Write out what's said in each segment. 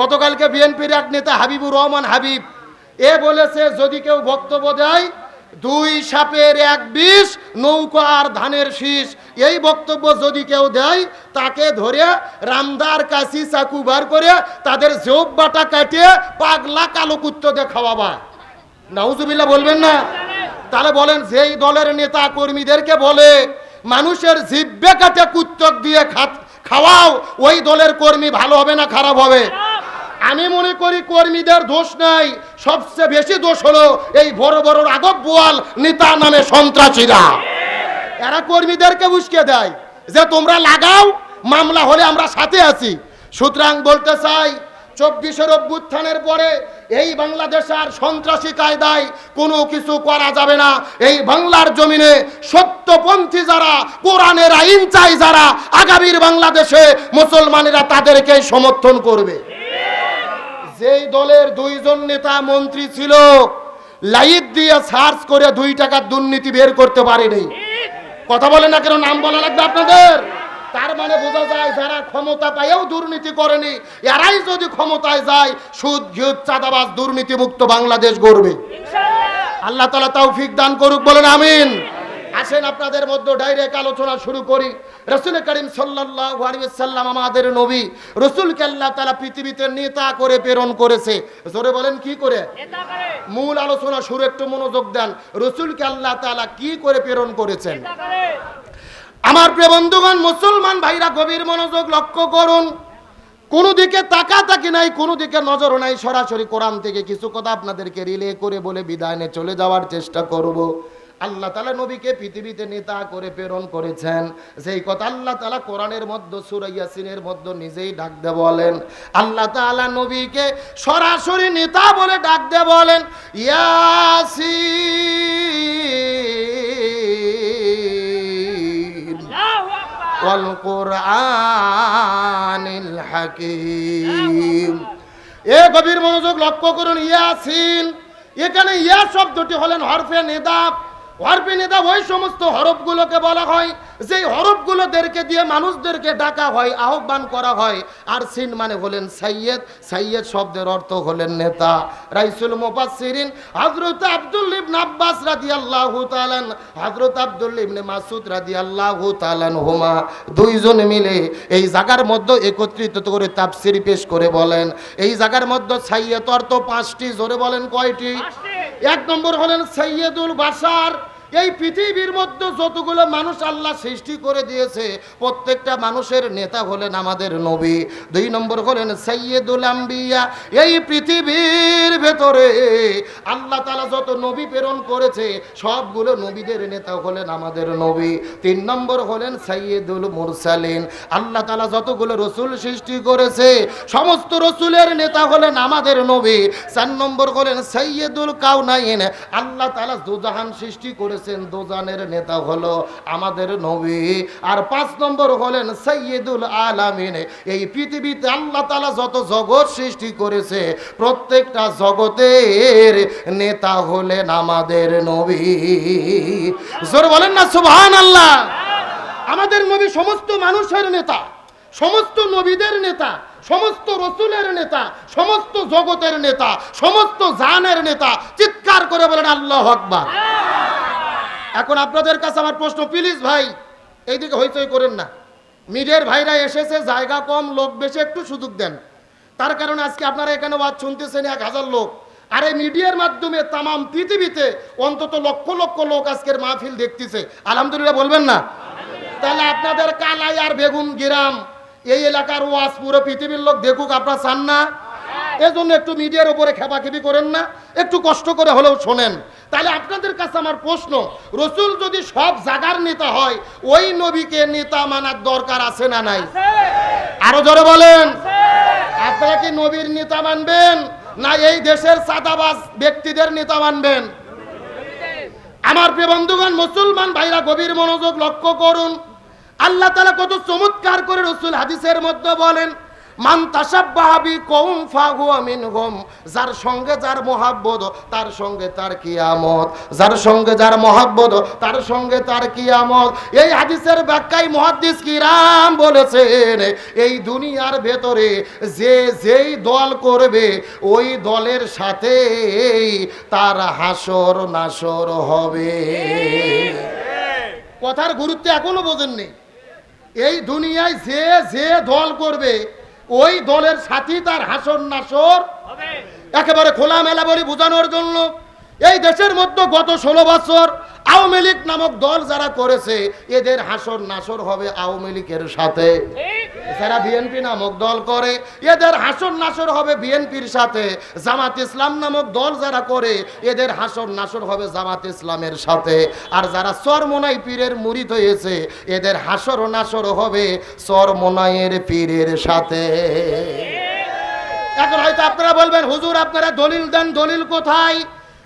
গতকালকে বিএনপির এক নেতা হাবিবুর রহমান হাবিব এ বলেছে, যদি কেউ বক্তব্য দেয়, দুই সাপের এক বিষ, নৌকা আর ধানের শীষ। এই বক্তব্য যদি কেউ দেয়, তাকে ধরে রামদার কাশি চাকু বার করে তাদের জোব বাটা কাটিয়ে পাগলা কালো কুত্তদের খাওয়াবা। নাউজুবিল্লাহ, বলবেন না? তাহলে বলেন, যেই দলের নেতা কর্মীদেরকে বলে, মানুষের জিব্বে কাটে কুত্তক দিয়ে খাওয়াও, ওই দলের কর্মী ভালো হবে না খারাপ হবে? আমি মনে করি কর্মীদের দোষ নাই। সবচেয়ে বেশি দোষ হলো এই বড় বড় রাঘব বোয়াল, নেতা নামে সন্ত্রাসীরা। এরা কর্মীদেরকে উস্কে দেয় যে, তোমরা লাগাও, মামলা হলে আমরা সাথে আছি। সুতরাং বলতে চাই, চব্বিশের অভ্যুত্থানের পরে এই বাংলাদেশ আর সন্ত্রাসী কায়দায় কোনো কিছু করা যাবে না। এই বাংলার জমিনে সত্যপন্থী যারা, কোরআনের আইন চাই যারা, আগামীর বাংলাদেশে মুসলমানেরা তাদেরকে সমর্থন করবে। যেই দলের দুইজন নেতা মন্ত্রী ছিল লাইট দিয়ে সার্চ করে দুই টাকার দুর্নীতি বের করতে পারেনি। কথা বলে না কেন? নাম বলা লাগবে আপনাদের? তার মানে বোঝা যায় যারা ক্ষমতা পাইয়েও দুর্নীতি করেনি এরাই যদি ক্ষমতায় যায় সুদ ঘিউদ চাঁদাবাজ দুর্নীতি মুক্ত বাংলাদেশ গড়বে। আল্লাহ তালা তৌফিক দান করুক বলেন আমিন। আসেন আপনাদের মধ্যে ডাইরেক্ট আলোচনা শুরু করি। রসুল করিম সাল্লাল্লাহু আলাইহি সাল্লাম আমাদের নবী রসুলকে আল্লাহ তালা পৃথিবীতে নেতা করে প্রেরণ করেছে। জোরে বলেন কি করে? মূল আলোচনা শুরু একটু মনোযোগ দেন। রসুলকে আল্লাহ তালা কি করে প্রেরণ করেছেন? আমার প্রিয় বন্ধুগণ মুসলমান ভাইরা গভীর মনোযোগ লক্ষ্য করুন। কোনো দিকে তাকাতাকি নাই কোনো দিকে নজর নাই। সরাসরি কোরআন থেকে কিছু কথা আপনাদেরকে রিলে করে বলে বিদায় নিয়ে চলে যাওয়ার চেষ্টা করব। আল্লাহ তালা নবীকে পৃথিবীতে নেতা করে প্রেরণ করেছেন। সেই কথা আল্লাহ তালা কোরআনের মধ্যে সুরাইয়াসিনের মধ্যে নিজেই ডাক দে বলেন। আল্লাহ তালা নবীকে সরাসরি নেতা বলে ডাক দে বলেন ইয়াসি কোরআনিল হাকিম। এ গভীর মনোযোগ লক্ষ্য করুন, ইয়াসিন। এখানে ইয়া শব্দটি হলেন হরফে নেদাব। হরফে ওই সমস্ত হরফগুলোকে বলা হয় যেই হরফগুলোদেরকে দিয়ে মানুষদেরকে ডাকা হয় আহ্বান করা হয়। আর সিন মানে হলেন সাইয়েদ সাইয়েদ শব্দের অর্থ হলেন নেতা। রাইসুল মুফাসসিরিন হযরত আব্দুল ইবনে আব্বাস রাদিয়াল্লাহু তাআলা হযরত আব্দুল ইবনে মাসুদ রাদিয়াল্লাহু তাআলা হুমা দুইজন মিলে এই জায়গার মধ্যে একত্রিত করে তাফসীর পেশ করে বলেন। এই জায়গার মধ্যে সাইয়েদ অর্থ পাঁচটি জোরে বলেন কয়টি? এক নম্বর হলেন সৈয়দুল বাসার এই পৃথিবীর মধ্যে যতগুলো মানুষ আল্লাহ সৃষ্টি করে দিয়েছে, প্রত্যেকটা মানুষের নেতা হলেন আমাদের নবী। দুই নম্বর হলেন সৈয়দুল আম্বিয়া। এই পৃথিবীর ভেতরে আল্লাহ তালা যত নবী প্রেরণ করেছে, সবগুলো নবীদের নেতা হলেন আমাদের নবী। তিন নম্বর হলেন সৈয়দুল মুরসালিন। আল্লাহ তালা যতগুলো রসুল সৃষ্টি করেছে, সমস্ত রসুলের নেতা হলেন আমাদের নবী। চার নম্বর হলেন সৈয়দুল কাউনাইন আল্লাহ তালা দুজাহান সৃষ্টি করেছেন দুজানের নেতা হলো আমাদের নবী। আর পাঁচ নম্বর হলেন সৈয়দুল আলামিন। এই পৃথিবীতে আল্লাহ তালা যত জগৎ সৃষ্টি করেছে, প্রত্যেকটা জগতের নেতা হলেন আমাদের নবী। জোর বলেন না সুবহান আল্লাহ আমাদের নবী সমস্ত মানুষের নেতা, সমস্ত নবীদের নেতা, সমস্ত রসুলের নেতা, সমস্ত জগতের নেতা, সমস্ত জানের নেতা। চিৎকার করে বলেন, আল্লাহ আকবার। এখন আপনাদের কাছে আমার প্রশ্ন, প্লিজ ভাই, এইদিকে হইচই করেন না। মিডিয়ার ভাইরা এসেছে, জায়গা কম, লোক বেশি, একটু সুযোগ দেন। তার কারণে আজকে আপনারা এখানে ওয়াজ শুনতেছেন এক হাজার লোক। আর এই মিডিয়ার মাধ্যমে তামাম পৃথিবীতে অন্তত লক্ষ লক্ষ লোক আজকের মাহফিল দেখতেছে। আলহামদুলিল্লাহ বলবেন না? তাহলে আপনাদের কালাই আর বেগুন গ্রাম, এই এলাকার ওয়াজ পুরো পৃথিবীর লোক দেখুক, আপনারা চান না? এজন্য একটু মিডিয়ার উপরে খেপাখেপি করেন না। একটু কষ্ট করে হলেও শোনেন। তাহলে আপনাদের কাছে আমার প্রশ্ন রসুল যদি সব জাগার নেতা হয় ওই নবীকে নেতা মানার দরকার আছে না নাই? আরও জোরে বলেন। আপনারা কি নবীর নেতা মানবেন না এই দেশের সাদাবাজ ব্যক্তিদের নেতা মানবেন? আমার প্রিয় বন্ধুগণ মুসলমান ভাইরা গভীর মনোযোগ লক্ষ্য করুন। আল্লাহ তালা কত চমৎকার করে রসুল হাদিসের মধ্যে বলেন মান তাসাব্বাহাবি কৌম ফাহুয়া মিনহুম, যার সঙ্গে যার মহাব্বত, তার সঙ্গে তার কিয়ামত। যার সঙ্গে যার মহাব্বত, তার সঙ্গে তার কিয়ামত। এই হাদিসের ব্যাখ্যায় মুহাদ্দিস কিরাম বলেছেন, এই দুনিয়ার ভেতরে যে যেই দল করবে, ওই দলের সাথে তার হাসর নাসর হবে। কথার গুরুত্ব এখনও বোঝেননি। এই দুনিয়ায় যে যে দল করবে ওই দলের সাথী তার হাসর নাসর একেবারে খোলা মেলা বলে বোঝানোর জন্য এই দেশের মধ্যে গত ষোলো বছর আওয়ামী লীগ নামক দল যারা করেছে, এদের হাসর নাসর হবে আওয়ামী লীগের সাথে। যারা বিএনপি নামক দল করে, এদের হাসর নাসর হবে বিএনপির সাথে। জামাত ইসলাম নামক দল যারা করে, এদের হাসর নাসর হবে জামাত ইসলামের সাথে। আর যারা চরমোনাই পীরের মুরিদ হয়েছে, এদের হাসর নাসর হবে চরমোনাইয়ের পীরের সাথে। এখন হয়তো আপনারা বলবেন, হুজুর আপনারা দলিল দেন, দলিল কোথায়?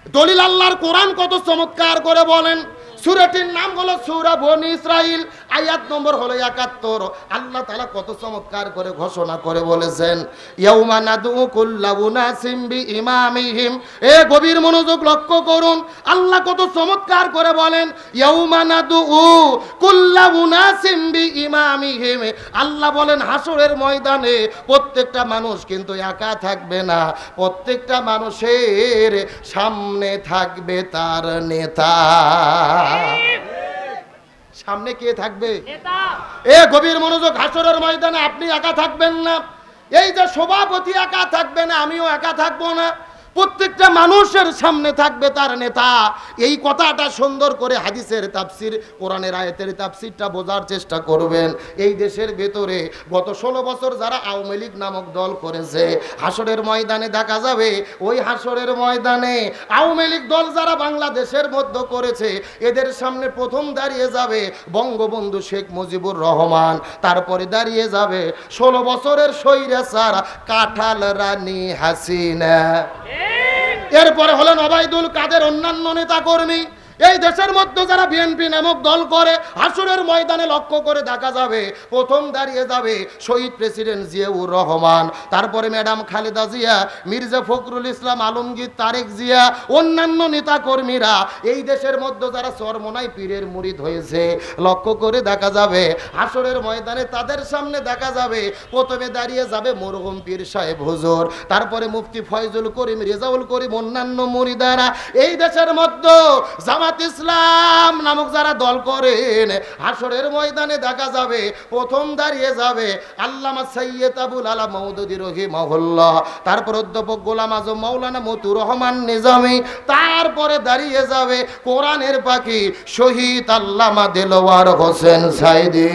দলিল আল্লাহর কোরআন কত চমৎকার করে বলেন। সুরাটির নাম হলো সুরা বনি ইসরাইল আয়াত নম্বর হলো একাত্তর। আল্লাহ তালা কত চমৎকার করে ঘোষণা করে বলেছেন ইমামিহিম এ গভীর মনোযোগ লক্ষ্য করুন, আল্লাহ কত চমৎকার করে বলেন, ইয়াউমা নাদু কুল্লা উনাসিম বি ইমামিহিম আল্লাহ বলেন হাসরের ময়দানে প্রত্যেকটা মানুষ কিন্তু একা থাকবে না, প্রত্যেকটা মানুষের সামনে থাকবে তার নেতা। সামনে কে থাকবে? এ গভীর মনোযোগ হাসরের ময়দানে আপনি একা থাকবেন না। এই যে সভাপতি একা থাকবে না আমিও একা থাকব না। প্রত্যেকটা মানুষের সামনে থাকবে তার নেতা। এই কথাটা সুন্দর করে হাদিসের তাফসির, কোরআনের আয়াতের তাফসিরটা বোঝার চেষ্টা করবেন। এই দেশের ভেতরে গত ষোলো বছর যারা আওয়ামী লীগ নামক দল করেছে, হাসরের ময়দানে দেখা যাবে, ওই হাসরের ময়দানে আওয়ামী লীগ দল যারা বাংলাদেশের মধ্যে করেছে, এদের সামনে প্রথম দাঁড়িয়ে যাবে বঙ্গবন্ধু শেখ মুজিবুর রহমান। তারপরে দাঁড়িয়ে যাবে ষোলো বছরের স্বৈরাচার কাঁঠাল রানী হাসিনা। এরপরে হলেন অবায়দুল কাদের অন্যান্য নেতা কর্মী এই দেশের মধ্যে যারা বিএনপি নামক দল করে, হাসুরের ময়দানে লক্ষ্য করে দেখা যাবে, প্রথম দাঁড়িয়ে যাবে শহীদ প্রেসিডেন্ট জিয়াউর রহমান, তারপরে ম্যাডাম খালেদা জিয়া, মির্জা ফখরুল ইসলাম, আলমগীর, তারেক জিয়া, অন্যান্য নেতা কর্মীরা এই দেশের মধ্যে যারা চরমনাই পীরের মুরিদ হয়েছে, লক্ষ্য করে দেখা যাবে, হাসরের ময়দানে তাদের সামনে দেখা যাবে, প্রথমে দাঁড়িয়ে যাবে মরহুম পীর সাহেব হুজুর, তারপরে মুফতি ফয়জুল করিম, রেজাউল করিম, অন্যান্য মুরিদারা, এই দেশের মধ্যে জামাত ইসলাম নামক যারা দল করেন হাসরের ময়দানে দেখা যাবে, প্রথম দাঁড়িয়ে যাবে আল্লামা সৈয়দ আবুল আলা মৌদুদি রহিমাহুল্লাহ, তারপর অধ্যাপক গোলাম আজম মৌলানা মতুর রহমান নিজামী, তারপরে দাঁড়িয়ে যাবে কোরআনের পাখি শহীদ আল্লামা দেলোয়ার হোসেন সাইদি।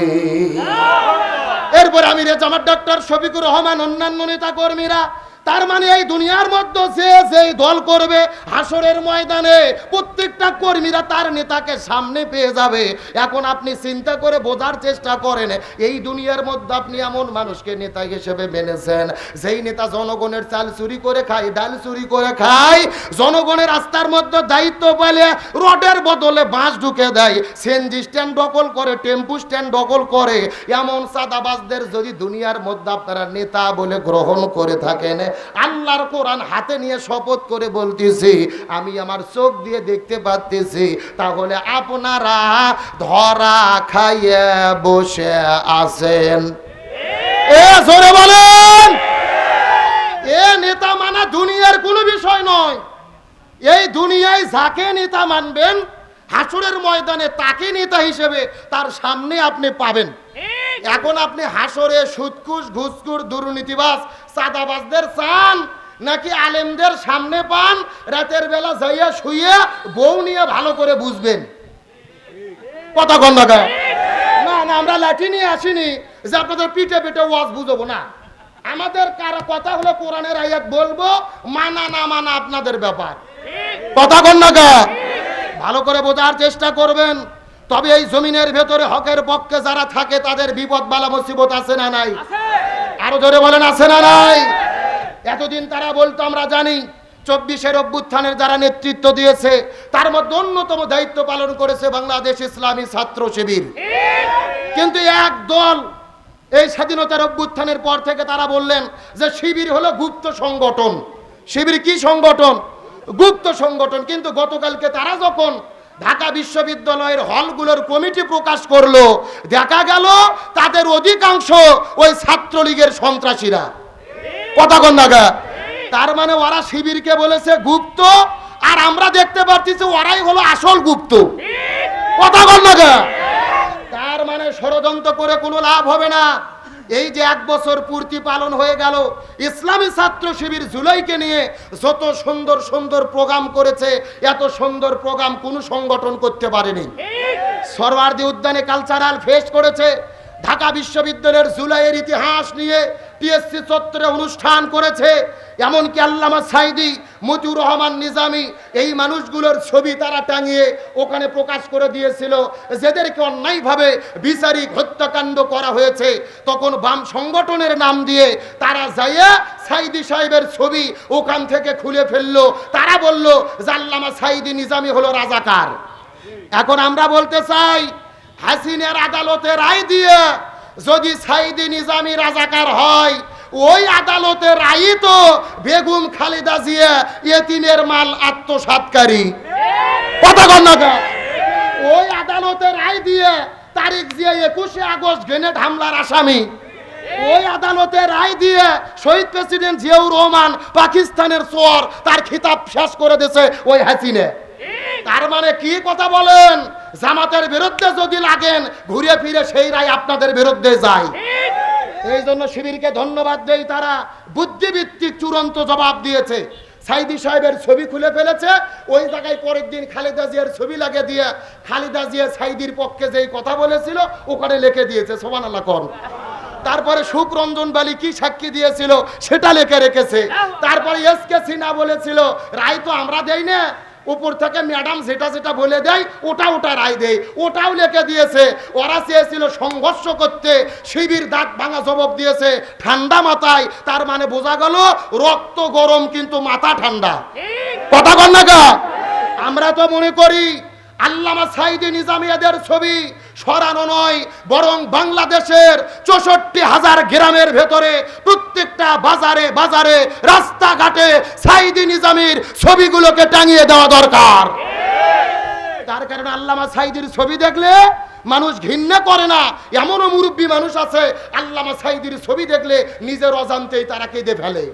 এরপর আমি রেজামার ডক্টর শফিকুর রহমান, অন্যান্য নেতা কর্মীরা তার মানে এই দুনিয়ার মধ্যে যে যেই দল করবে হাসরের ময়দানে প্রত্যেকটা কর্মীরা তার নেতাকে সামনে পেয়ে যাবে। এখন আপনি চিন্তা করে বোঝার চেষ্টা করেন, এই দুনিয়ার মধ্যে আপনি এমন মানুষকে নেতা হিসেবে মেনেছেন, যেই নেতা জনগণের চাল চুরি করে খায়, ডাল চুরি করে খায়, জনগণের রাস্তার মধ্যে দায়িত্ব পেলে রডের বদলে বাঁশ ঢুকে দেয় সেনজি স্ট্যান্ড দখল করে, টেম্পু স্ট্যান্ড দখল করে, এমন সাদাবাজদের যদি দুনিয়ার মধ্যে আপনারা নেতা বলে গ্রহণ করে থাকেন আল্লাহর কোরআন হাতে নিয়ে শপথ করে বলতেছি, আমি আমার চোখ দিয়ে দেখতে পাচ্তেছি তাহলে আপনারা ধরা খাইয়ে বসে আছেন। এ জোরে বলেন! এ নেতা মানা দুনিয়ার কোনো বিষয় নয়। এই দুনিয়ায় যাকে নেতা মানবেন, হাসুরের ময়দানে তাকে নেতা হিসেবে তার সামনে আপনি পাবেন। এখন আপনি হাসরে সুৎকুস ঘুসকুর দুর্নীতিবাজ সাদাবাজদের চান? নাকি আলেমদের সামনে পান? রাতের বেলা যাইয়া শুয়ে বউ নিয়ে ভালো করে বুঝবেন। কথা গন্ডাকা না না আমরা লাঠি নিয়ে আসিনি। যে আপনাদের পিঠে পিঠে ওয়াজ বুঝব না। আমাদের কারও কথা হলো কোরআনের আয়াত বলব মানা না মানা আপনাদের ব্যাপার। কথা গন্ডাকা ভালো করে বোঝার চেষ্টা করবেন। তবে এই জমিনের ভেতরে হকের পক্ষে যারা থাকে তাদের বিপদ বালা মুসিবত আছে না নাই? আরও জোরে বলেন আছে না নাই? এতদিন তারা বলতো আমরা জানি চব্বিশের অভ্যুত্থানের যারা নেতৃত্ব দিয়েছে তার মধ্যে অন্যতম দায়িত্ব পালন করেছে বাংলাদেশ ইসলামী ছাত্র শিবির। কিন্তু এক দল এই স্বাধীনতার অভ্যুত্থানের পর থেকে তারা বললেন যে শিবির হলো গুপ্ত সংগঠন। শিবির কি সংগঠন? গুপ্ত সংগঠন। কিন্তু গতকালকে তারা যখন ঢাকা বিশ্ববিদ্যালয়ের হলগুলোর কমিটি প্রকাশ করল। দেখা গেল তাদের অধিকাংশ ওই ছাত্রলীগের সন্ত্রাসীরা। কথা নাগা তার মানে ওরা শিবিরকে বলেছে গুপ্ত, আর আমরা দেখতে পাচ্ছি ওরাই হলো আসল গুপ্ত। কথা নাগা তার মানে ষড়যন্ত্র করে কোনো লাভ হবে না। এই যে এক বছর পূর্তি পালন হয়ে গেল ইসলামী ছাত্র শিবির জুলাইকে নিয়ে যত সুন্দর সুন্দর প্রোগ্রাম করেছে এত সুন্দর প্রোগ্রাম কোনো সংগঠন করতে পারেনি। সরওয়ার্দি উদ্যানে কালচারাল ফেস্ট করেছে ঢাকা বিশ্ববিদ্যালয়ের জুলাইয়ের ইতিহাস নিয়ে টিএসসি চত্বরে অনুষ্ঠান করেছে। এমনকি আল্লামা সাইদি, মতিউর রহমান নিজামি এই মানুষগুলোর ছবি তারা টাঙিয়ে ওখানে প্রকাশ করে দিয়েছিল। যাদেরকে অন্যায়ভাবে বিচারিক হত্যাকাণ্ড করা হয়েছে, তখন বাম সংগঠনের নাম দিয়ে তারা যাইয়া সাইদি সাহেবের ছবি ওখান থেকে খুলে ফেলল। তারা বলল যে আল্লামা সাইদি নিজামি হলো রাজাকার। এখন আমরা বলতে চাই হাসিনের আদালতে রায় দিয়ে যদি সাইদি নিজামি রাজাকার হয়, ওই আদালতে রায় তো বেগম খালেদা জিয়া এতিমের মাল আত্মসাৎকারী কথা ওই আদালতে রায় দিয়ে তারিখ দিয়ে একুশে আগস্ট গ্রেনেড হামলার আসামি। ওই আদালতে রায় দিয়ে শহীদ প্রেসিডেন্ট জিয়াউর রহমান পাকিস্তানের চোর তার খিতাব শেষ করে দিয়েছে ওই হাসিনে। তার মানে কি কথা বলেন? জামাতের বিরুদ্ধে যদি লাগেন, ঘুরে ফিরে সেই রায় আপনাদের বিরুদ্ধে যায়। এই জন্য শিবিরকে ধন্যবাদ দেই তারা। বুদ্ধিভিত্তিক চূড়ান্ত জবাব দিয়েছে। সাইদি সাহেবের ছবি খুলে ফেলেছে। ওই জায়গায় পরের দিন খালেদা জিয়ার ছবি লাগে দিয়ে খালেদা জিয়া সাইদির পক্ষে যেই কথা বলেছিল, ওখানে লিখে দিয়েছে সোমান আল্লাহ কর। তারপরে সুখরঞ্জন বালি কি সাক্ষী দিয়েছিল, সেটা লেখে রেখেছে। তারপরে এস কে সিনহা বলেছিল, রায় তো আমরা দেই না। উপর থেকে ম্যাডাম যেটা যেটা বলে দেয়, ওটা ওটা রায় দেয়। ওটাও লেখে দিয়েছে, ওরা চেয়েছিল সংঘর্ষ করতে, শিবির দাঁত ভাঙা জবাব দিয়েছে, ঠান্ডা মাথায়, তার মানে বোঝা গেল রক্ত গরম কিন্তু মাথা ঠান্ডা। কথা কন্যা আমরা তো মনে করি, আল্লামা সাইদি নিজামিয়াদের ছবি সরানো নয়, বরং বাংলাদেশের চৌষট্টি হাজার গ্রামের ভেতরে প্রত্যেকটা বাজারে বাজারে, রাস্তাঘাটে সাইদি নিজামির ছবিগুলোকে টাঙিয়ে দেওয়া দরকার। তার কারণে আল্লামা সাইদির ছবি দেখলে মানুষ ঘৃণা করে না। এমনও মুরব্বী মানুষ আছে, আল্লামা সাইদির ছবি দেখলে নিজের অজান্তেই তারা কেঁদে ফেলে।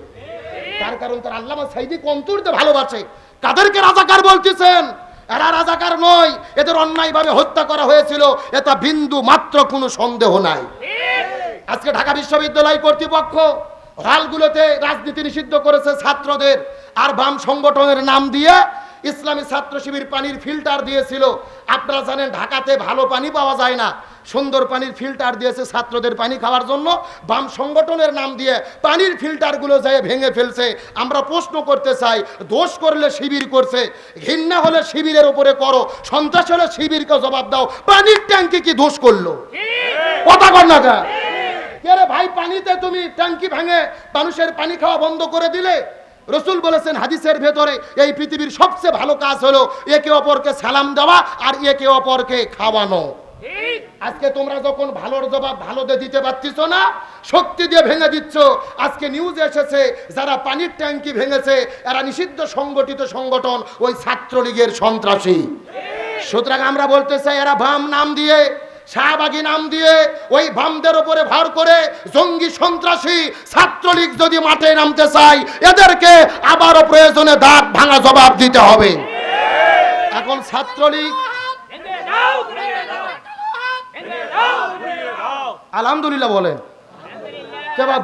তার কারণ তার আল্লামা সাইদি কন্তুরতে ভালোবাসে। কাদেরকে রাজাকার বলতেছেন? এরা রাজাকার নয়, এদের অন্যায়ভাবে হত্যা করা হয়েছিল, এটা বিন্দু মাত্র কোনো সন্দেহ নাই। আজকে ঢাকা বিশ্ববিদ্যালয় কর্তৃপক্ষ হলগুলোতে রাজনীতি নিষিদ্ধ করেছে ছাত্রদের, আর বাম সংগঠনের নাম দিয়ে ইসলামী ছাত্র শিবির পানির ফিল্টার দিয়েছিল। আপনারা জানেন ঢাকাতে ভালো পানি পাওয়া যায় না। সুন্দর পানির ফিল্টার দিয়েছে ছাত্রদের পানি খাওয়ার জন্য। বাম সংগঠনের নাম দিয়ে পানির ফিল্টারগুলো যায় ভেঙে ফেলছে আমরা প্রশ্ন করতে চাই দোষ করলে শিবির করছে ঘৃণা হলে শিবিরের উপরে করো সন্ত্রাস হলে শিবিরকে জবাব দাও পানির ট্যাঙ্কি কি দোষ করল? কথা কর না কে ভাই পানিতে তুমি ট্যাঙ্কি ভাঙে মানুষের পানি খাওয়া বন্ধ করে দিলে? রসুল বলেছেন হাদিসের ভেতরে এই পৃথিবীর সবচেয়ে ভালো কাজ হলো একে অপরকে সালাম দেওয়া আর একে অপরকে খাওয়ানো। আজকে তোমরা যখন ভালোর জবাব ভালো দিয়ে দিতে পারছিস না শক্তি দিয়ে ভেঙে দিচ্ছ। আজকে নিউজ এসেছে যারা পানির ট্যাঙ্কি ভেঙেছে এরা নিষিদ্ধ সংগঠিত সংগঠন ওই ছাত্রলীগের সন্ত্রাসী। সুতরাং আমরা বলতে চাই এরা বাম নাম দিয়ে শাহবাগী নাম দিয়ে ওই বামদের উপরে ভর করে জঙ্গি সন্ত্রাসী ছাত্রলীগ যদি মাঠে নামতে চায়, এদেরকে আবারও প্রয়োজনে দাঁত ভাঙা জবাব দিতে হবে। এখন ছাত্রলীগ আলহামদুলিল্লাহ বলেন।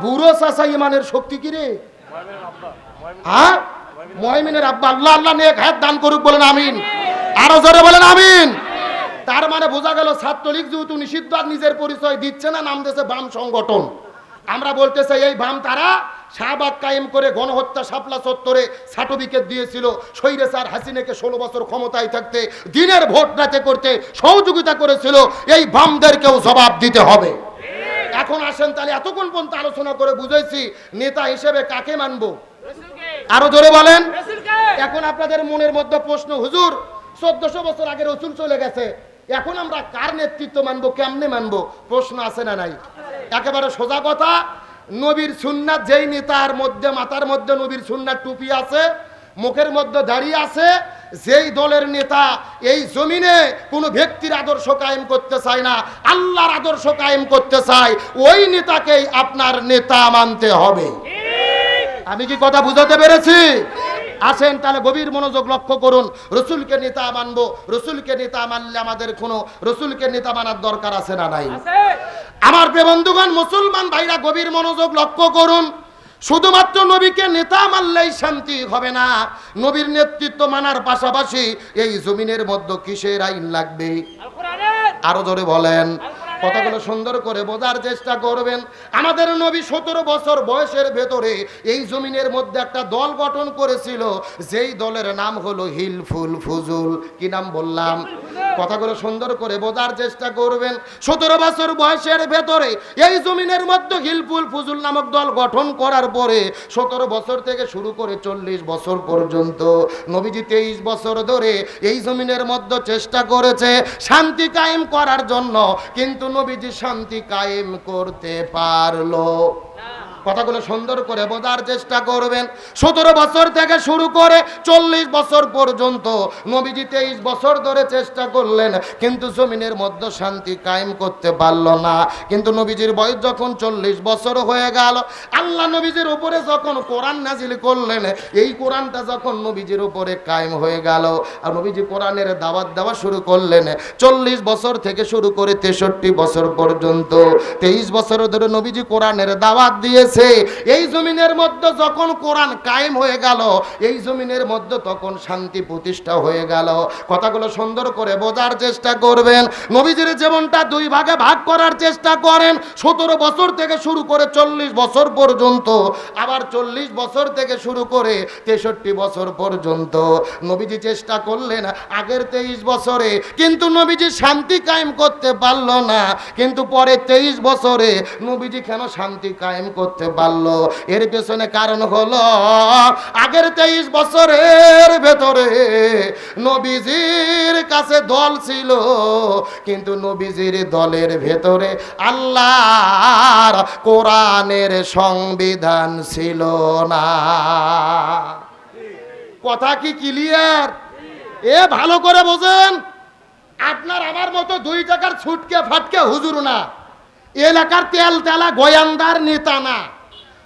বুড়ো চাষা ইমানের শক্তি কি রে? হ্যাঁ? ময়মিনের আব্বা, আল্লাহ আল্লাহ নেক হাত দান করুক বলেন, আমিন। আরও জোরে বলেন, আমিন। মানে বোঝা গেল ছাত্রলীগ যেহেতু নিষিদ্ধ আর নিজের পরিচয় দিচ্ছে না নাম দিয়েছে বাম সংগঠন। আমরা বলতে চাই এই বাম তারা শাহবাগ কায়েম করে গণহত্যা শাপলা চত্বরে সার্টিফিকেট দিয়েছিল। স্যার হাসিনাকে ষোলো বছর ক্ষমতায় থাকতে দিনের ভোট রাতে করতে সহযোগিতা করেছিল এই বামদেরকেও জবাব দিতে হবে। এখন আসেন তাহলে এতক্ষণ পর্যন্ত আলোচনা করে বুঝেছি নেতা হিসেবে কাকে মানবো? আরও জোরে বলেন। এখন আপনাদের মনের মধ্যে প্রশ্ন হুজুর চোদ্দশো বছর আগে রসুল চলে গেছে এখন আমরা কার নেতৃত্ব মানবো, কেমনে মানবো? প্রশ্ন আছে না নাই? একেবারে সোজা কথা, নবীর সুন্নাত যেই নেতার মধ্যে, মাথার মধ্যে নবীর সুন্নাত টুপি আছে, মুখের মধ্যে দাঁড়িয়ে আছে, যেই দলের নেতা এই জমিনে কোনো ব্যক্তির আদর্শ কায়েম করতে চায় না, আল্লাহর আদর্শ কায়েম করতে চায়, ওই নেতাকেই আপনার নেতা মানতে হবে। আমি কি কথা বুঝাতে পেরেছি? আসেন তাহলে গভীর মনোযোগ লক্ষ্য করুন। রসুলকে নেতা মানবো রসুলকে নেতা মানলে আমাদের কোনো রসুলকে নেতা মানার দরকার আছে না নাই? আমার বন্ধুগণ মুসলমান ভাইরা গভীর মনোযোগ লক্ষ্য করুন। শুধুমাত্র নবীকে নেতা মানলেই শান্তি হবে না। নবীর নেতৃত্ব মানার পাশাপাশি এই জমিনের মধ্যে কিসের আইন লাগবে? আরও জোরে বলেন। কথাগুলো সুন্দর করে বোঝার চেষ্টা করবেন। আমাদের নবী সতেরো বছর বয়সের ভেতরে এই জমিনের মধ্যে একটা দল গঠন করেছিল। যেই দলের নাম হলো হিলফুল ফুজুল। কি নাম বললাম? কথাগুলো সুন্দর করে বোঝার চেষ্টা করবেন। সতেরো বছর বয়সের ভেতরে এই জমিনের মধ্যে হিলফুল ফুজুল নামক দল গঠন করার পরে সতেরো বছর থেকে শুরু করে চল্লিশ বছর পর্যন্ত নবীজি তেইশ বছর ধরে এই জমিনের মধ্যে চেষ্টা করেছে শান্তি কায়েম করার জন্য। কিন্তু নবীজি শান্তি কায়েম করতে পারল। কথাগুলো সুন্দর করে বোঝার চেষ্টা করবেন। সতেরো বছর থেকে শুরু করে চল্লিশ বছর পর্যন্ত নবীজি তেইশ বছর ধরে চেষ্টা করলেন, কিন্তু জমিনের মধ্যে শান্তি কায়েম করতে পারল না। কিন্তু নবীজির বয়স যখন চল্লিশ বছর হয়ে গেল, আল্লাহ নবীজির উপরে যখন কোরআন নাজিল করলেন, এই কোরআনটা যখন নবীজির উপরে কায়েম হয়ে গেল, আর নবীজি কোরআনের দাওয়াত দেওয়া শুরু করলেন, চল্লিশ বছর থেকে শুরু করে তেষট্টি বছর পর্যন্ত, তেইশ বছর ধরে নবীজি কোরআনের দাওয়াত দিয়েছে। এই জমিনের মধ্যে যখন কোরআন কায়েম হয়ে গেল, এই জমিনের মধ্যে তখন শান্তি প্রতিষ্ঠা হয়ে গেল। কথাগুলো সুন্দর করে বোঝার চেষ্টা করবেন। নবীজির জীবনটা দুই ভাগে ভাগ করার চেষ্টা করেন। সতেরো বছর থেকে শুরু করে চল্লিশ বছর পর্যন্ত, আবার চল্লিশ বছর থেকে শুরু করে তেষট্টি বছর পর্যন্ত। নবীজি চেষ্টা করলেন আগের তেইশ বছরে, কিন্তু নবীজি শান্তি কায়েম করতে পারল না। কিন্তু পরে তেইশ বছরে নবীজি কেন শান্তি কায়েম করতে পারল। এর পেছনে কারণ হলো, আগের তেইশ বছরের ভেতরে নবীজির কাছে দল ছিল, কিন্তু নবীজির দলের ভেতরে আল্লাহর কোরআনের সংবিধান ছিল না। কথা কি ক্লিয়ার এ ভালো করে বোঝেন, আপনার আমার মতো দুই টাকার ছুটকে ফাটকে হুজুর না। এলাকার তেল তেলা গয়ান্দার নেতা না।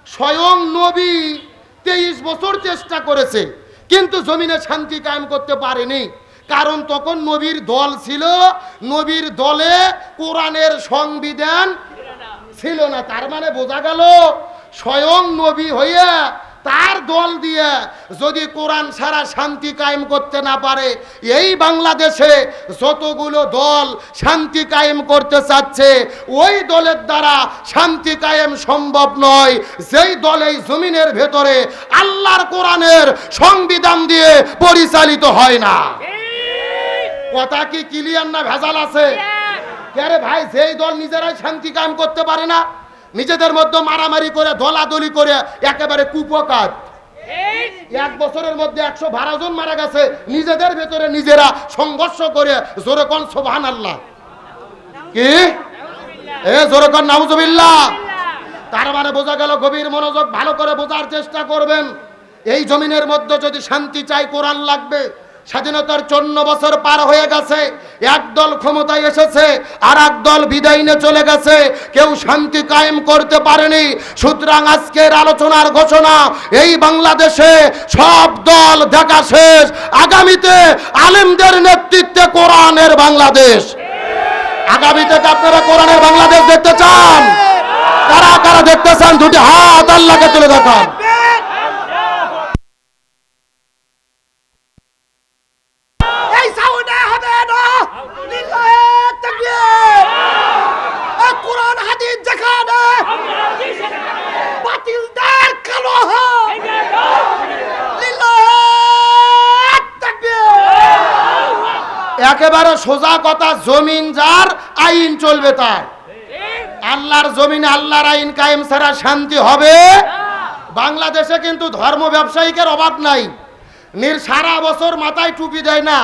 স্বয়ং নবী তেইশ বছর চেষ্টা করেছে, কিন্তু জমিনে শান্তি কায়েম করতে পারেনি। কারণ তখন নবীর দল ছিল, নবীর দলে কোরআনের সংবিধান ছিল না। তার মানে বোঝা গেল, স্বয়ং নবী হইয়া তার দল দিয়ে যদি কোরআন সারা শান্তি কায়েম করতে না পারে এই বাংলাদেশে যতগুলো দল শান্তি কায়েম করতে চাচ্ছে ওই দলের দ্বারা শান্তি কায়েম সম্ভব নয়। যেই দল এই জমিনের ভেতরে আল্লাহর কোরআনের সংবিধান দিয়ে পরিচালিত হয় না। কথা কি ক্লিয়ার না ভেজাল আছে? আরে ভাই যেই দল নিজেরাই শান্তি কায়েম করতে পারে না? নিজেদের মধ্যে মারামারি করে দলাদলি করে, একেবারে কুপকাত এক বছরের মধ্যে একশো বারো জন মারা গেছে, নিজেদের ভেতরে নিজেরা সংঘর্ষ করে, জোরে কন সোভান আল্লাহ কি? এ, জোরে কন, নাউজুবিল্লাহ। তার মানে বোঝা গেল গভীর মনোযোগ ভালো করে বোঝার চেষ্টা করবেন। এই জমিনের মধ্যে যদি শান্তি চাই, কোরআন লাগবে। স্বাধীনতার চন্ন বছর পার হয়ে গেছে। একদল ক্ষমতায় এসেছে আর দল বিদায় নিয়ে চলে গেছে। কেউ শান্তি কায়েম করতে পারেনি। সুতরাং আজকের আলোচনার ঘোষণা, এই বাংলাদেশে সব দল দেখা শেষ। আগামীতে আলেমদের নেতৃত্বে কোরআনের বাংলাদেশ। আগামীতে আপনারা কোরআনের বাংলাদেশ দেখতে চান? কারা কারা দেখতে চান? দুটি হাত আল্লাহকে তুলে দেখান এই সাউন্ডে হবে না লিল্লাহে তাকবীর এই কোরআন হাদিস যেখানে বাতিলদের কালো হয় লিল্লাহে তাকবীর একেবারে সোজা কথা, জমিন যার, আইন চলবে তার। আল্লাহর জমিনে আল্লাহর আইন কায়েম ছাড়া শান্তি হবে। বাংলাদেশে কিন্তু ধর্ম ব্যবসায়িকের অভাব নাই। নির সারা বছর মাথায় টুপি দেয় না।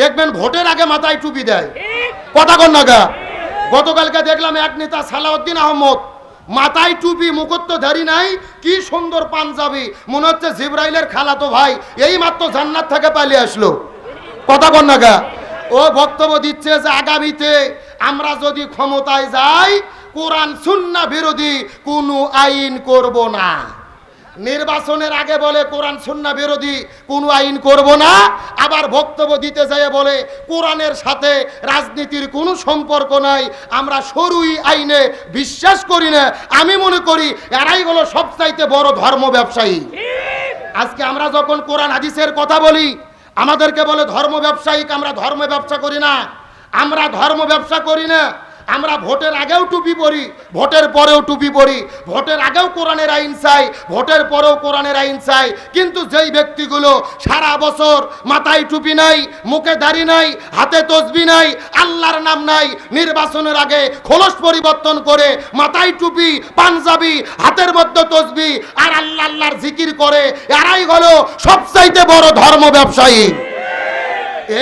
দেখবেন ভোটের আগে মাথায় টুপি দেয়। কথা কর নাগা গতকালকে দেখলাম এক নেতা সালাউদ্দিন আহমদ, মাথায় টুপি মুকুট ধারি নাই, কি সুন্দর পাঞ্জাবি। মনে হচ্ছে জিব্রাইলের খালাতো ভাই। এই মাত্র জান্নাত থেকে পালিয়ে আসলো। কথা কর না গা। ও বক্তব্য দিচ্ছে যে আগামীতে আমরা যদি ক্ষমতায় যাই কোরআন সুন্না বিরোধী কোনো আইন করব না। নির্বাচনের আগে বলে কোরআন সুন্না বিরোধী কোনো আইন করব না আবার বক্তব্য দিতে যায় বলে কোরআনের সাথে রাজনীতির কোনো সম্পর্ক নাই আমরা সরুই আইনে বিশ্বাস করি না। আমি মনে করি এরাই হলো সবচাইতে বড় ধর্ম ব্যবসায়ী। আজকে আমরা যখন কোরআন হাদিসের কথা বলি আমাদেরকে বলে ধর্ম ব্যবসায়িক আমরা ধর্ম ব্যবসা করি না। আমরা ধর্ম ব্যবসা করি না। আমরা ভোটের আগেও টুপি পরি, ভোটের পরেও টুপি পরি, ভোটের আগেও কোরআনের আইন চাই, ভোটের পরেও কোরআনের আইন চাই, কিন্তু যেই ব্যক্তিগুলো সারা বছর মাথায় টুপি নাই, মুখে দাড়ি নাই, হাতে তসবি নাই, আল্লাহর নাম নাই, নির্বাচনের আগে খোলস পরিবর্তন করে মাথায় টুপি, পাঞ্জাবি, হাতের মধ্যে তসবি, আর আল্লাহ আল্লাহর জিকির করে, এরাই হলো সবচাইতে বড় ধর্ম ব্যবসায়ী।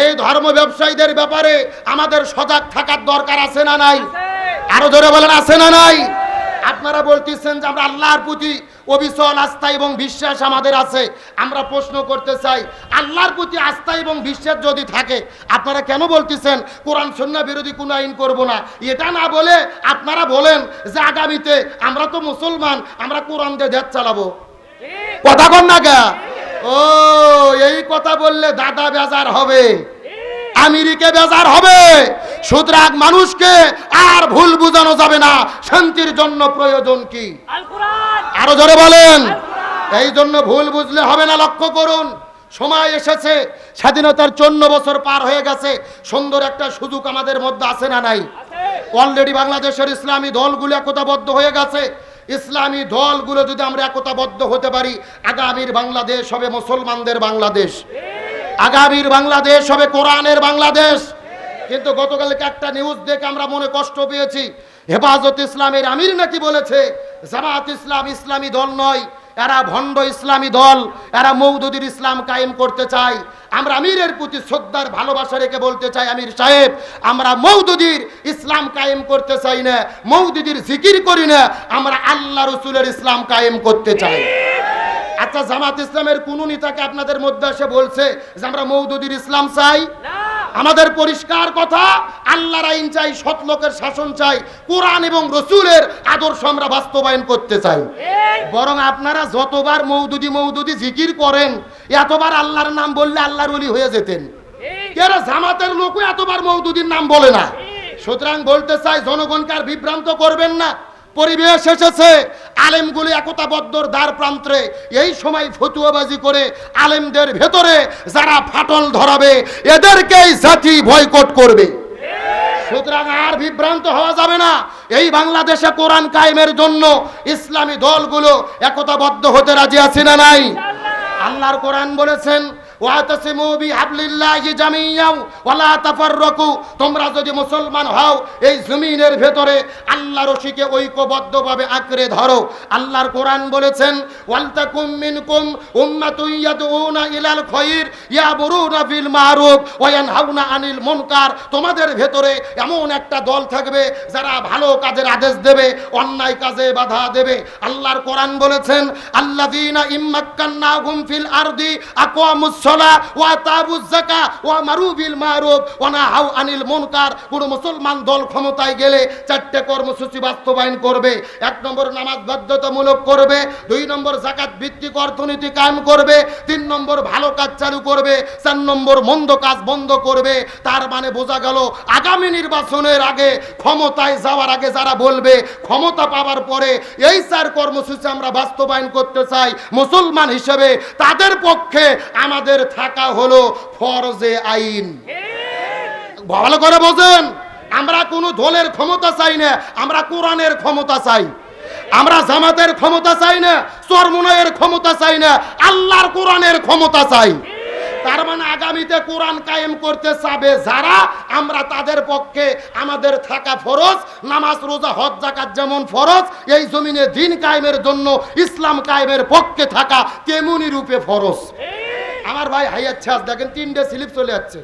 এই ধর্ম ব্যবসায়ীদের ব্যাপারে আমাদের সজাগ থাকার দরকার আছে না নাই? আরও ধরে বলেন আছে না নাই? আপনারা বলতেছেন যে আমরা আল্লাহর প্রতি অবিচল আস্থা এবং বিশ্বাস আমাদের আছে। আমরা প্রশ্ন করতে চাই আল্লাহর প্রতি আস্থা এবং বিশ্বাস যদি থাকে আপনারা কেন বলতেছেন কোরআন সন্না বিরোধী কোনো আইন করব না? এটা না বলে আপনারা বলেন যে আগামীতে আমরা তো মুসলমান আমরা কোরআন দিয়ে দেশ চালাবো। কথা কন না গা ও এই কথা বললে দাদা বেজার হবে। আমেরিকা বেজার হবে। সুতরাং মানুষকে আর ভুল বোঝানো যাবে না। শান্তির জন্য প্রয়োজন কি? আরও জোরে বলেন। এই জন্য ভুল বুঝলে হবে না লক্ষ্য করুন। সময় এসেছে স্বাধীনতার চন্ন বছর পার হয়ে গেছে। সুন্দর একটা সুযোগ আমাদের মধ্যে আছে না নাই? অলরেডি বাংলাদেশের ইসলামী দলগুলো একতাবদ্ধ হয়ে গেছে। ইসলামী দলগুলো যদি আমরা একতাবদ্ধ হতে পারি, আগামীর বাংলাদেশ হবে মুসলমানদের বাংলাদেশ। আগামীর বাংলাদেশ হবে কোরআনের বাংলাদেশ। কিন্তু গতকালকে একটা নিউজ দেখে আমরা মনে কষ্ট পেয়েছি, হেফাজত ইসলামের আমির নাকি বলেছে, জামাত ইসলাম ইসলামী দল নয় এরা ভণ্ড ইসলামী দল, এরা মৌদুদির ইসলাম কায়েম করতে চাই আমরা আমিরের প্রতি শ্রদ্ধার ভালোবাসা রেখে বলতে চাই, আমির সাহেব, আমরা মৌদুদির ইসলাম কায়েম করতে চাই না, মৌদুদির জিকির করি না, আমরা আল্লাহ রসুলের ইসলাম কায়েম করতে চাই। আচ্ছা জামাত ইসলামের কোন নেতাকে আপনাদের মধ্যে এসে বলছে যে আমরা মৌদুদির ইসলাম চাই। আমাদের পরিষ্কার কথা আল্লাহর আইন চাই সৎ লোকের শাসন চাই কোরআন এবং রসুলের আদর্শ আমরা বাস্তবায়ন করতে চাই। বরং আপনারা যতবার মৌদুদি মৌদুদি জিকির করেন এতবার আল্লাহর নাম বললে আল্লাহর ওলি হয়ে যেতেন। এরা জামাতের লোকও এতবার মৌদুদির নাম বলে না? সুতরাং বলতে চাই জনগণকে আর বিভ্রান্ত করবেন না। পরিবেশ এসেছে। আলেমগুলি একতাবদ্ধর দ্বার প্রান্তে এই সময় ফতুয়াবাজি করে আলেমদের ভেতরে যারা ফাটল ধরাবে, এদেরকেই জাতি বয়কট করবে। সুতরাং আর বিভ্রান্ত হওয়া যাবে না। এই বাংলাদেশে কোরআন কায়েমের জন্য ইসলামী দলগুলো একতাবদ্ধ হতে রাজি আছে না নাই? আল্লাহর কোরআন বলেছেন ওয়াতাসিমু বিহাবলিল্লাহি জামিয়াও ওয়ালা তাফাররাকু। তোমরা যদি মুসলমান হও, এই জমিনের ভেতরে আল্লাহর রশিকে ঐক্যবদ্ধভাবে আঁকড়ে ধরো। আল্লাহর কোরআন বলেছেন, ওয়ালতাকুম মিনকুম উম্মাতুন ইয়াদউনা ইলাল মারুফ ওয়া ইয়ানহাউনা আনিল মুনকার। তোমাদের ভেতরে এমন একটা দল থাকবে যারা ভালো কাজের আদেশ দেবে, অন্যায় কাজে বাধা দেবে। আল্লাহর কোরআন বলেছেন, আল্লাযীনা ইম্মাক্কান্নাহুম ফিল আরদি আকওয়ামুস সালাহ ওয়া তাবুজ ওয়া মারু বিল মারুফ, ওয়া নাহাউ আনিল মুনকার। মুসলমান দল ক্ষমতায় গেলে কর্মসূচি বাস্তবায়ন করবে, এক নম্বর নামাজ বাধ্যতামূলক করবে, দুই নম্বর জাকাত ভিত্তিক অর্থনীতি কায়েম করবে, তিন নম্বর ভালো কাজ চালু করবে, চার নম্বর মন্দ কাজ বন্ধ করবে। তার মানে বোঝা গেল, আগামী নির্বাচনের আগে ক্ষমতায় যাওয়ার আগে যারা বলবে, ক্ষমতা পাওয়ার পরে এই চার কর্মসূচি আমরা বাস্তবায়ন করতে চাই। মুসলমান হিসেবে তাদের পক্ষে আমাদের থাকা হলো ফরজে আইন। ভালো করে বোঝেন। আমরা কোনো দলের ক্ষমতা চাই না আমরা কোরআনের ক্ষমতা চাই। আমরা জামাতের ক্ষমতা চাই না চরমুনায়ের ক্ষমতা চাই না আল্লাহর কোরআনের ক্ষমতা চাই। তার মানে আগামীতে কোরআন কায়েম করতে চাবে যারা আমরা তাদের পক্ষে আমাদের থাকা ফরজ নামাজ রোজা হজ জাকাত যেমন ফরজ এই জমিনে দিন কায়েমের জন্য ইসলাম কায়েমের পক্ষে থাকা তেমনি রূপে ফরজ। আমার ভাই হাইয়াচ্ছে আজ দেখেন তিনটে স্লিপ চলে যাচ্ছে।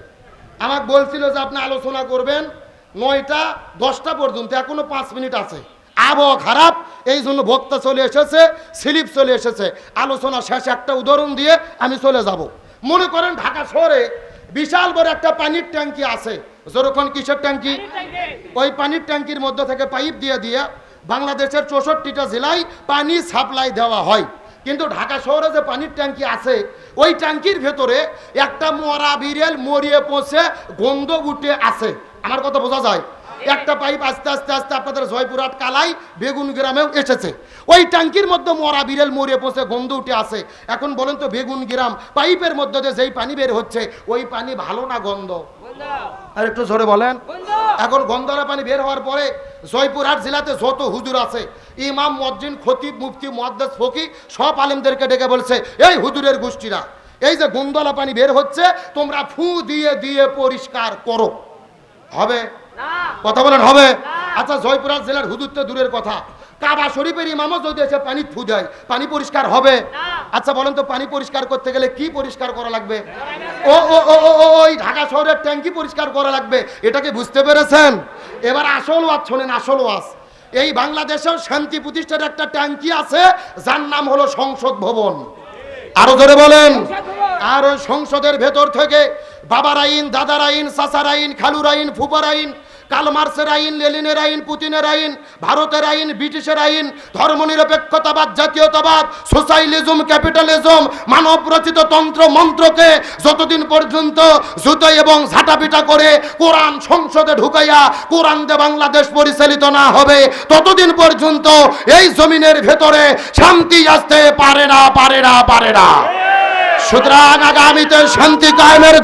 আমাকে বলছিল যে আপনি আলোচনা করবেন নয়টা দশটা পর্যন্ত এখনও পাঁচ মিনিট আছে। আবহাওয়া খারাপ এই জন্য বক্তা চলে এসেছে স্লিপ চলে এসেছে। আলোচনা শেষ একটা উদাহরণ দিয়ে আমি চলে যাব। মনে করেন ঢাকা শহরে বিশাল বড় একটা পানির ট্যাঙ্কি আছে। যেরকম কিসের ট্যাঙ্কি। ওই পানির ট্যাঙ্কির মধ্যে থেকে পাইপ দিয়ে দিয়ে বাংলাদেশের চৌষট্টিটা জেলায় পানি সাপ্লাই দেওয়া হয়। কিন্তু ঢাকা শহরে যে পানির ট্যাঙ্কি আছে, ওই ট্যাঙ্কির ভেতরে একটা মরা বিড়েল মরিয়ে পচে গন্ধ উঠে আছে। আমার কথা বোঝা যায়? একটা পাইপ আস্তে আস্তে আস্তে আপনাদের জয়পুরহাট কালাই বেগুন গ্রামেও এসেছে। ওই ট্যাঙ্কির মধ্যে মরা বিড়েল মরিয়ে পচে গন্ধ উঠে আসে। এখন বলেন তো বেগুন গ্রাম, পাইপের মধ্যে দিয়ে যেই পানি বের হচ্ছে, ওই পানি ভালো না গন্ধ? আর একটু জোরে বলেন। এখন গন্ধরা পানি বের হওয়ার পরে জয়পুরহাট জেলাতে যত হুজুর আছে, ইমাম মজ্জিন খতিব, মুফতি, মুহাদ্দিস, ফকি, সব আলেমদেরকে ডেকে বলছে, এই হুজুরের গোষ্ঠীরা, এই যে গন্ধলা পানি বের হচ্ছে, তোমরা ফু দিয়ে দিয়ে পরিষ্কার করো। হবে? কথা বলেন হবে? আচ্ছা জয়পুরহাট জেলার হুজুর তো দূরের কথা। কাবা শরীফের ইমামও যদি এসে পানি ফু দেয় পানি পরিষ্কার হবে? আচ্ছা বলেন তো পানি পরিষ্কার করতে গেলে কি পরিষ্কার করা লাগবে? ও ও ও ও, ও, ওই ঢাকা শহরের ট্যাঙ্কি পরিষ্কার করা লাগবে এটাকে বুঝতে পেরেছেন? এবার আসল ওয়াজ শোনেন আসল ওয়াজ। এই বাংলাদেশেও শান্তি প্রতিষ্ঠার একটা ট্যাঙ্কি আছে যার নাম হলো সংসদ ভবন। আরও ধরে বলেন। আর ওই সংসদের ভেতর থেকে বাবার আইন দাদার আইন চাচার আইন খালুর আইন ফুপার আইন কালমার্সের আইন লেলিনের আইন, পুতিনের আইন, ভারতের আইন, ব্রিটিশের আইন, ধর্মনিরপেক্ষতাবাদ, জাতীয়তাবাদ সোশ্যালিজম ক্যাপিটালিজম মানব রচিত তন্ত্র, মন্ত্রকে যতদিন পর্যন্ত জুতো এবং ঝাঁটাপিটা করে কোরআন সংসদে ঢুকাইয়া কোরআন দে বাংলাদেশ পরিচালিত না হবে, ততদিন পর্যন্ত এই জমিনের ভেতরে শান্তি আসতে পারে না পারে না পারে না। সুতরাং আগামীতে শান্তি কায়েমের